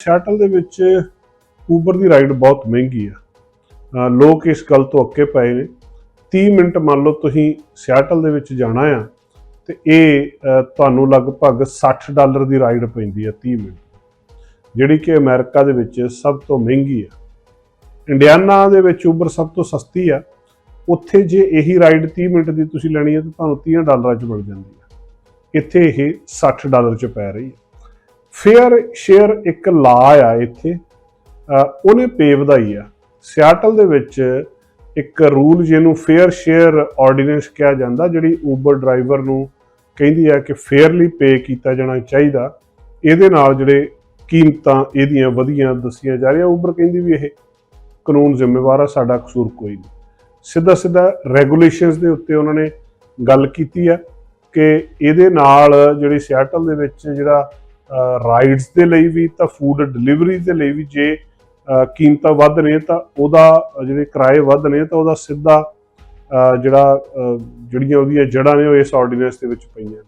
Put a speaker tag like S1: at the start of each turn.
S1: Seattle ਦੇ ਵਿੱਚ Uber ਦੀ ride ਬਹੁਤ ਮਹਿੰਗੀ ਆ। ਲੋਕ ਇਸ ਗੱਲ ਤੋਂ ਅੱਕੇ ਪਏ ਨੇ। 30 ਮਿੰਟ ਮੰਨ ਲਓ ਤੁਸੀਂ ਸਿਆਟਲ ਦੇ ਵਿੱਚ ਜਾਣਾ ਆ, ਤੇ ਇਹ ਤੁਹਾਨੂੰ ਲਗਭਗ 60 ਡਾਲਰ ਦੀ ਰਾਈਡ ਪੈਂਦੀ ਆ 30 ਮਿੰਟ। ਜਿਹੜੀ ਕਿ ਅਮਰੀਕਾ ਦੇ ਵਿੱਚ ਸਭ ਤੋਂ ਮਹਿੰਗੀ ਆ। ਇੰਡੀਆਨਾ ਦੇ ਵਿੱਚ ਉਬਰ ਸਭ ਤੋਂ ਸਸਤੀ ਆ। ਉੱਥੇ ਜੇ ਇਹੀ ਰਾਈਡ 30 ਮਿੰਟ ਦੀ ਤੁਸੀਂ ਲੈਣੀ ਹੈ ਤਾਂ ਤੁਹਾਨੂੰ 30 ਡਾਲਰਾਂ 'ਚ ਮਿਲ ਜਾਂਦੀ ਆ। ਇੱਥੇ ਇਹ 60 ਡਾਲਰ 'ਚ ਪੈ ਰਹੀ ਹੈ ਫੇਅਰ ਸ਼ੇਅਰ ਇੱਕ ਲਾ ਆ ਇੱਥੇ। ਉਹਨੇ ਪੇ ਵਧਾਈ ਆ। ਸਿਆਟਲ ਦੇ ਵਿੱਚ ਇੱਕ ਰੂਲ ਜਿਹਨੂੰ ਫੇਅਰ ਸ਼ੇਅਰ ਆਰਡੀਨੈਂਸ ਕਿਹਾ ਜਾਂਦਾ, ਜਿਹੜੀ ਊਬਰ ਡਰਾਈਵਰ ਨੂੰ ਕਹਿੰਦੀ ਆ ਕਿ ਫੇਅਰਲੀ ਪੇ ਕੀਤਾ ਜਾਣਾ ਚਾਹੀਦਾ। ਇਹਦੇ ਨਾਲ ਜਿਹੜੇ ਕੀਮਤਾਂ ਇਹਦੀਆਂ ਵਧੀਆਂ ਦੱਸੀਆਂ ਜਾ ਰਹੀਆਂ। ਊਬਰ ਕਹਿੰਦੀ ਵੀ ਇਹ ਕਾਨੂੰਨ ਜ਼ਿੰਮੇਵਾਰ ਆ, ਸਾਡਾ ਕਸੂਰ ਕੋਈ ਨਹੀਂ। ਸਿੱਧਾ ਸਿੱਧਾ ਰੈਗੂਲੇਸ਼ਨਸ ਦੇ ਉੱਤੇ ਉਹਨਾਂ ਨੇ ਗੱਲ ਕੀਤੀ ਆ ਕਿ ਇਹਦੇ ਨਾਲ ਜਿਹੜੀ ਸਿਆਟਲ ਦੇ ਵਿੱਚ ਜਿਹੜਾ ਰਾਈਡਸ ਦੇ ਲਈ ਵੀ, ਤਾਂ ਫੂਡ ਡਿਲੀਵਰੀ ਦੇ ਲਈ ਵੀ ਜੇ ਕੀਮਤਾਂ ਵੱਧ ਨੇ ਤਾਂ ਉਹਦਾ, ਜਿਹੜੇ ਕਿਰਾਏ ਵੱਧ ਨੇ ਤਾਂ ਉਹਦਾ ਸਿੱਧਾ ਜਿਹੜਾ ਜਿਹੜੀਆਂ ਉਹਦੀਆਂ ਜੜ੍ਹਾਂ ਨੇ ਉਹ ਇਸ ਆਰਡੀਨੈਂਸ ਦੇ ਵਿੱਚ ਪਈਆਂ ਨੇ।